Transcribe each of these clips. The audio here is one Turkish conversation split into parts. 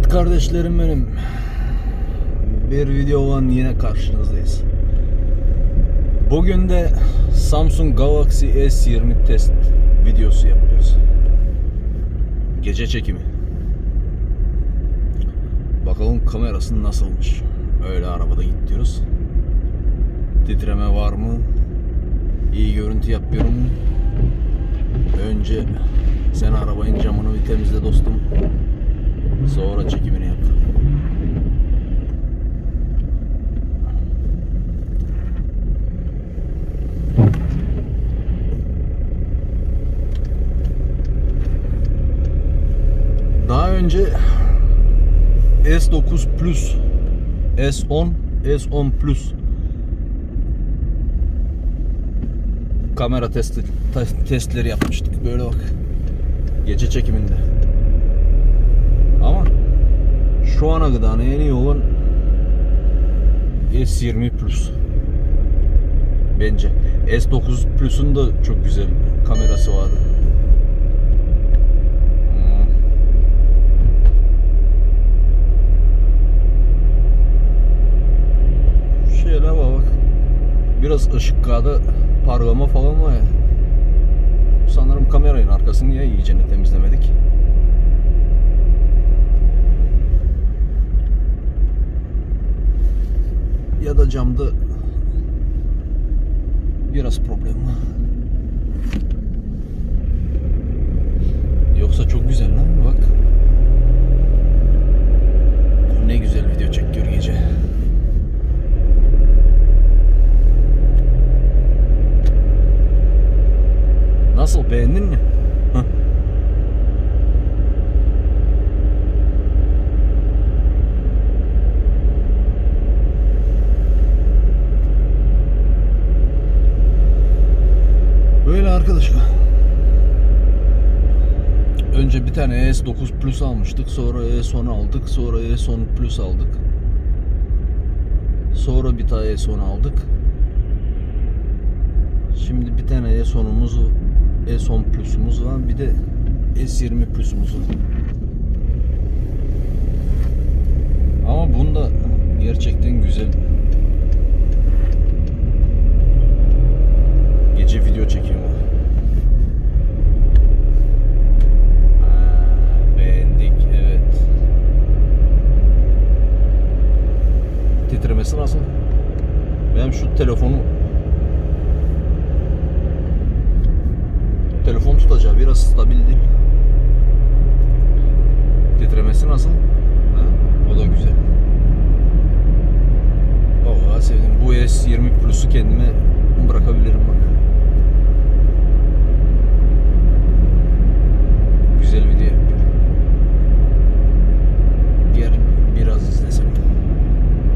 Evet kardeşlerim benim. Bir videodan yine karşınızdayız. Bugün de Samsung Galaxy S20 test videosu yapıyoruz. Gece çekimi. Bakalım kamerası nasılmış. Öyle arabada git diyoruz. Titreme var mı? İyi görüntü yapıyorum? Önce sen arabanın camını bir temizle dostum. Sonra çekimini yap. Daha önce S9 Plus, S10, S10 Plus kamera testi, te- testleri yapmıştık. Böyle bak. Gece çekiminde. Ama şu ana kadar en iyi olan S20 Plus. Bence. S9 Plus'un da çok güzel kamerası vardı. Hmm. Şöyle bak. Biraz ışık kağıdı parlama falan var ya. Sanırım kameranın arkasını ya iyice temizlemedik. Ya da camda biraz problem var. Yoksa çok güzel lan bak. Ne güzel video çekiyor gece. Nasıl beğendin mi? Hah. Böyle arkadaşlar. Önce bir tane S9 Plus almıştık. Sonra S10 aldık. Sonra S10 Plus aldık. Sonra bir tane S10 aldık. Şimdi bir tane S10'umuz S10 Plus'umuz var. Bir de S20 Plus'umuz var. Ama bunda gerçekten güzel gece video çekiyorum. Aa, beğendik evet. Titremesi nasıl? Benim şu telefonu telefon tutacağı biraz stabil değil. Titremesi nasıl? Ha? O da güzel. Vallahi sevdim. Bu S20 Plus'u kendime bırakabilirim bak. Güzel video yapıyor. Gel biraz izlesem.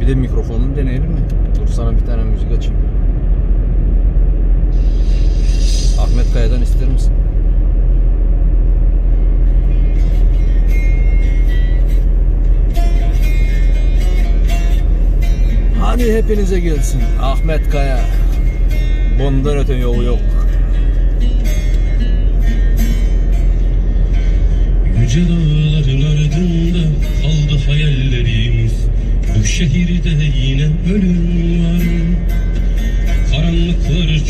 Bir de mikrofonunu deneyelim mi? Dur sana bir tane müzik açayım. Ahmet Kaya'dan ister misin? Hadi hepinize gelsin. Ahmet Kaya. Bundan öte yol yok. Yüce dağların ardında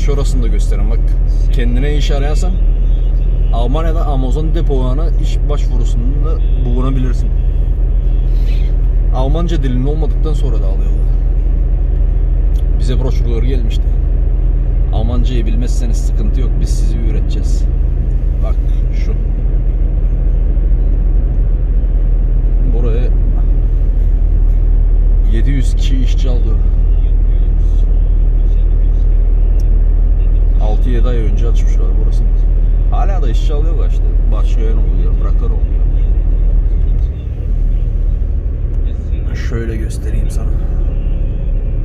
şurasını da gösterin bak. Şey- kendine iş ararsan Almanya'da Amazon depolarına iş başvurusunda bulunabilirsin. Almanca dilinin olmadıktan sonra da alıyorlar. Bize broşürler gelmişti. Almancayı bilmezseniz sıkıntı yok biz sizi üreteceğiz. Bak şu. Buraya 700 kişi işçi aldı. Ay önce açmışlar burasını. Hala da işçi alıyorlar işte. Başlayan oluyor, bırakan oluyor. Şöyle göstereyim sana.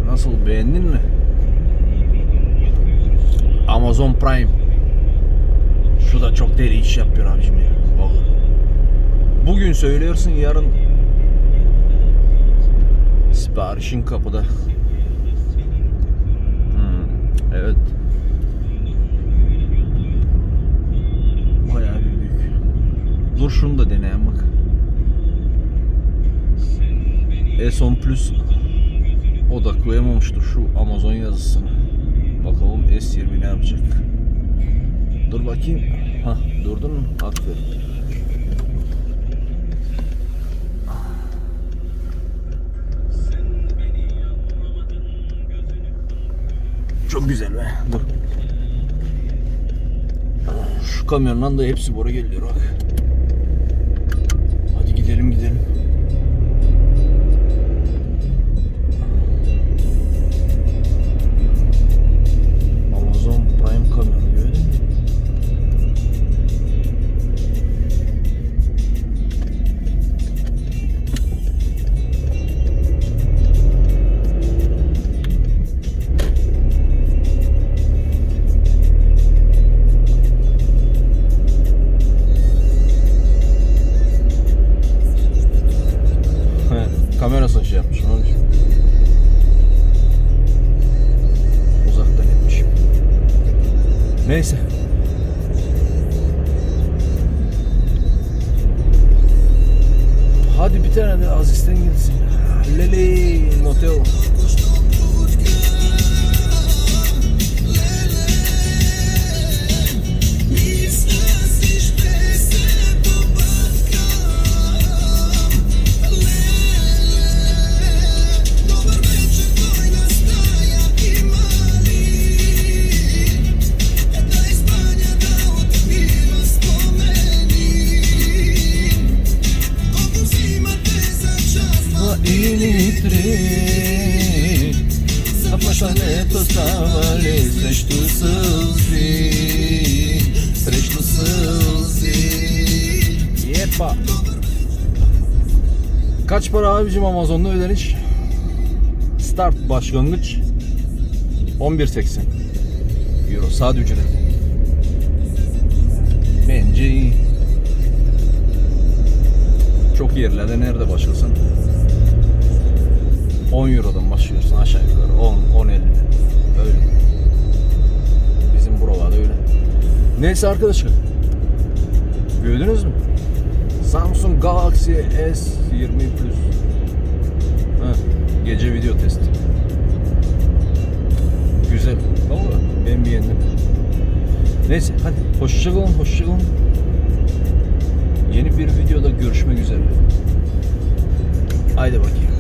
Nasıl beğendin mi? Amazon Prime. Şu da çok deli iş yapıyor abicim ya. Vallahi. Bugün söylüyorsun yarın siparişin kapıda. S10 Plus odaklayamamıştı şu Amazon yazısını. Bakalım S20 ne yapacak. Dur bakayım. Hah durdun mu? Aferin. Çok güzel be. Dur. Şu kamyondan da hepsi bora geliyor bak. Hadi gidelim gidelim. Hadi bir tane de Aziz'den gelsin. Lele Motel. Initri Zapraszamy postawali Srećtu sълзи Srećtu sълzi Yepa Kaç para abicim Amazon'da ödeniş? Start başlangıç 11.80 Euro saat ücret Bence iyi Çok yerlerde nerede başlasın 10 Euro'dan başlıyorsun aşağı yukarı 10 10 50 öyle. Bizim buralarda öyle. Neyse arkadaşlar. Gördünüz mü? Samsung Galaxy S20 Plus. Ha, gece video testi. Güzel. Vallahi ben beğendim. Neyse hadi hoşçakalın hoşçakalın. Yeni bir videoda görüşmek üzere. Haydi bakayım.